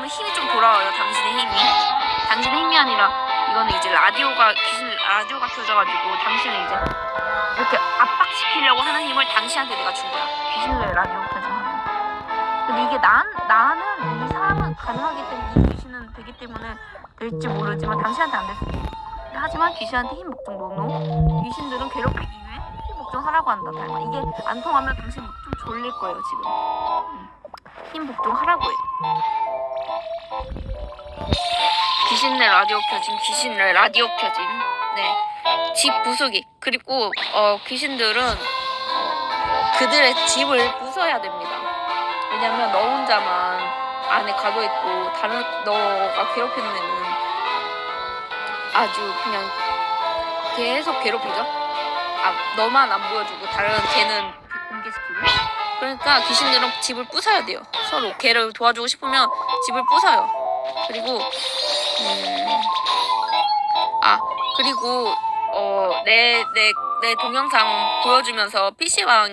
그러면 힘이 좀 돌아와요. 당신의 힘이. 당신의 힘이 아니라 이거는 이제 라디오가 귀신 라디오가 켜져가지고 당신을 이제 이렇게 압박시키려고 하는 힘을 당신한테 내가 준 거야. 귀신을 라디오 켜져하면. 근데 이게 난 나는 이 사람은 가능하기 때문에 이 귀신은 되기 때문에 될지 모르지만 당신한테 안 됐어. 하지만 귀신한테 힘 목적 노노. 귀신들은 괴롭히기 위해 힘 복종하라고 한다. 닮아. 이게 안 통하면 당신 좀 졸릴 거예요 지금. 음. 힘 복종하라고 해. 귀신네 라디오 켜짐, 귀신네 라디오 켜짐. 네. 집 부수기. 그리고 어, 귀신들은 어, 그들의 집을 부숴야 됩니다. 왜냐면 너 혼자만 안에 가둬 있고 다른 너가 괴롭히는 애는 아주 그냥 계속 괴롭히죠. 아 너만 안 보여주고 다른 걔는 공개시키고. 그러니까 귀신들은 집을 부숴야 돼요. 서로 걔를 도와주고 싶으면 집을 부숴요. 그리고 음, 아 그리고 어 내 내 내 동영상 보여주면서 PC방